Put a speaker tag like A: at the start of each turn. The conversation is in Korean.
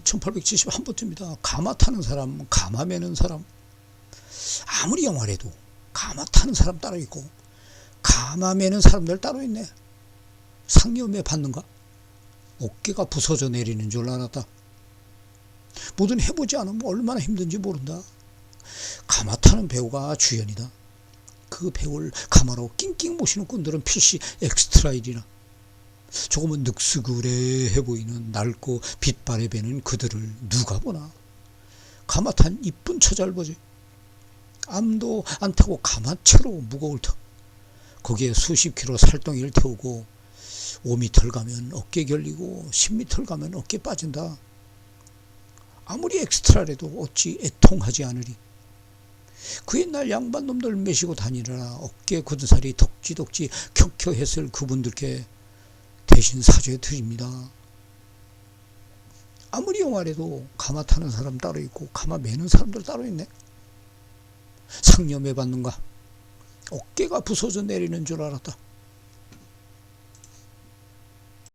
A: 2871번째입니다. 가마 타는 사람, 가마 매는 사람. 아무리 영화래도 가마 타는 사람 따로 있고 가마 매는 사람들 따로 있네. 상여매 받는가? 어깨가 부서져 내리는 줄 알았다. 뭐든 해보지 않으면 얼마나 힘든지 모른다. 가마 타는 배우가 주연이다. 그 배우를 가마로 낑낑 모시는 꾼들은 필시 엑스트라일이나 조금은 늑스그레해 보이는 낡고 빛발에 배는 그들을 누가 보나? 가마탄 이쁜 처자를 보지. 암도 안 타고 가마채로 무거울 터. 거기에 수십 킬로 살덩이를 태우고 5미터를 가면 어깨 결리고 10미터를 가면 어깨 빠진다. 아무리 엑스트라래도 어찌 애통하지 않으리? 그 옛날 양반 놈들 매시고 다니느라 어깨 굳은 살이 덕지덕지 켜켜했을 그분들께 대신 사죄 드립니다. 아무리 영화래도 가마 타는 사람 따로 있고 가마 매는 사람들 따로 있네. 상념해 받는가? 어깨가 부서져 내리는 줄 알았다.